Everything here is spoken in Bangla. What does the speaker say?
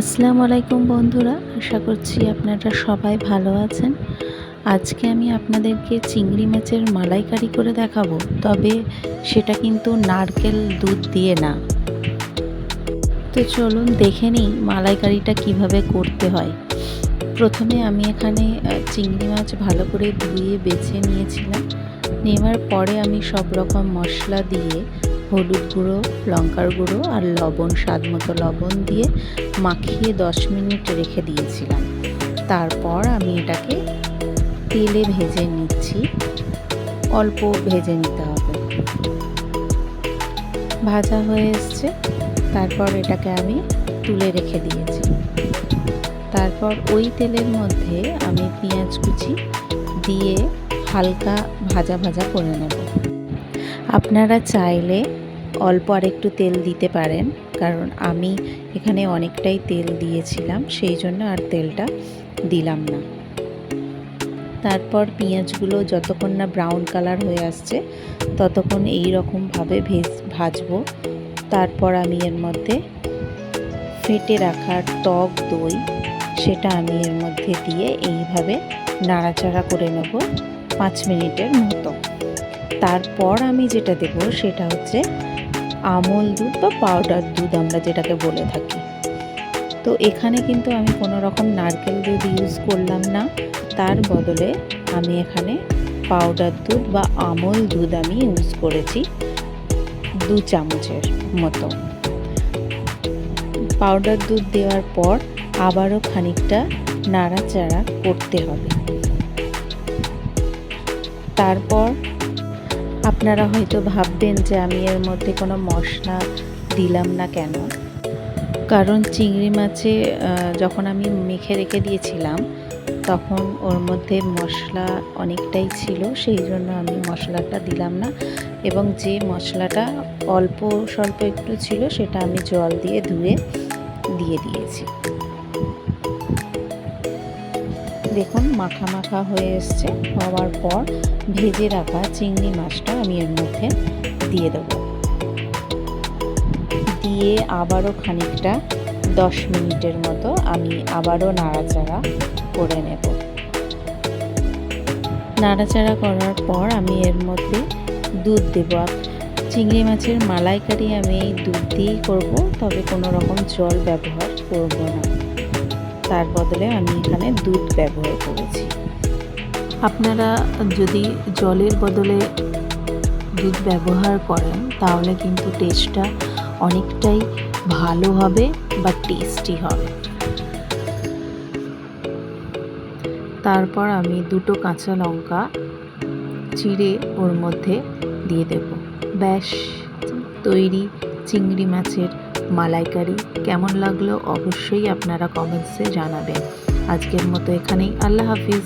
আসসালামু আলাইকুম বন্ধুরা, আশা করছি আপনারা সবাই ভালো আছেন। আজকে আমি আপনাদেরকে চিংড়ি মাছের মালাইকারি করে দেখাবো, তবে সেটা কিন্তু নারকেল দুধ দিয়ে না। তো চলুন দেখে নিই মালাইকারিটা কীভাবে করতে হয়। প্রথমে আমি এখানে চিংড়ি মাছ ভালো করে ধুয়ে বেছে নিয়েছিলাম। নেওয়ার পরে আমি সব রকম মশলা দিয়ে হলুদ গুঁড়ো, লঙ্কার গুঁড়ো আর লবণ, স্বাদ মতো লবণ দিয়ে মাখিয়ে দশ মিনিট রেখে দিয়েছিলাম। তারপর আমি এটাকে তেলে ভেজে নিচ্ছি। অল্প ভেজে নিতে হবে। ভাজা হয়ে এসছে। তারপর এটাকে আমি তুলে রেখে দিয়েছি। তারপর ওই তেলের মধ্যে আমি পেঁয়াজ কুচি দিয়ে হালকা ভাজা ভাজা করে নেব। আপনারা চাইলে অল্প আর একটু তেল দিতে পারেন, কারণ আমি এখানে অনেকটাই তেল দিয়েছিলাম, সেই জন্য আর তেলটা দিলাম না। তারপর পেঁয়াজগুলো যতক্ষণ না ব্রাউন কালার হয়ে আসছে, ততক্ষণ এই রকমভাবে ভেজ, ভাজবো। তারপর আমি এর মধ্যে ফেটে রাখা টক দই, সেটা আমি এর মধ্যে দিয়ে এইভাবে নাড়াচাড়া করে নেব। পাঁচ মিনিটের মতো। তারপর আমি যেটা দেব সেটা হচ্ছে আমল দুধ বা পাউডার দুধ আমরা যেটাকে বলে থাকি। তো এখানে কিন্তু আমি কোনো রকম নারকেল দুধ ইউজ করলাম না। তার বদলে আমি এখানে পাউডার দুধ বা আমল দুধ আমি ইউজ করেছি দু চামচের মতো। পাউডার দুধ দেওয়ার পর আবারও খানিকটা নাড়াচাড়া করতে হবে। তারপর আপনারা হয়তো ভাববেন যে আমি এর মধ্যে কোনো মশলা দিলাম না কেন। কারণ চিংড়ি মাছে যখন আমি মেখে রেখে দিয়েছিলাম, তখন ওর মধ্যে মশলা অনেকটাই ছিল, সেই জন্য আমি মশলাটা দিলাম না। এবং যে মশলাটা অল্প, স্বল্প একটু ছিল, সেটা আমি জল দিয়ে ধুয়ে দিয়ে দিয়েছি। দেখুন, মাখা মাখা হয়ে এসছে। হওয়ার পর ভেজে রাখা চিংড়ি মাছটা আমি এর মধ্যে দিয়ে দেবো। দিয়ে আবারও খানিকটা দশ মিনিটের মতো আমি আবারও নাড়াচাড়া করে নেব। নাড়াচাড়া করার পর আমি এর মধ্যে দুধ দেব। চিংড়ি মাছের মালাইকারি আমি দুধ দিয়েই করব, তবে কোনো রকম জল ব্যবহার করব না। তার বদলে আমি এখানে দুধ ব্যবহার করেছি। আপনারা যদি জলের বদলে দুধ ব্যবহার করেন, তাহলে কিন্তু টেস্টটা অনেকটাই ভালো হবে বা টেস্টি হবে। তারপর আমি দুটো কাঁচা লঙ্কা চিড়ে ওর মধ্যে দিয়ে দেব। ব্যাস, তৈরি চিংড়ি মাছের মালাইকারি কেমন লাগল অবশ্যই আপনারা কমেন্টসে জানাবেন। আজকের মতো এখানেই আল্লাহ হাফিজ।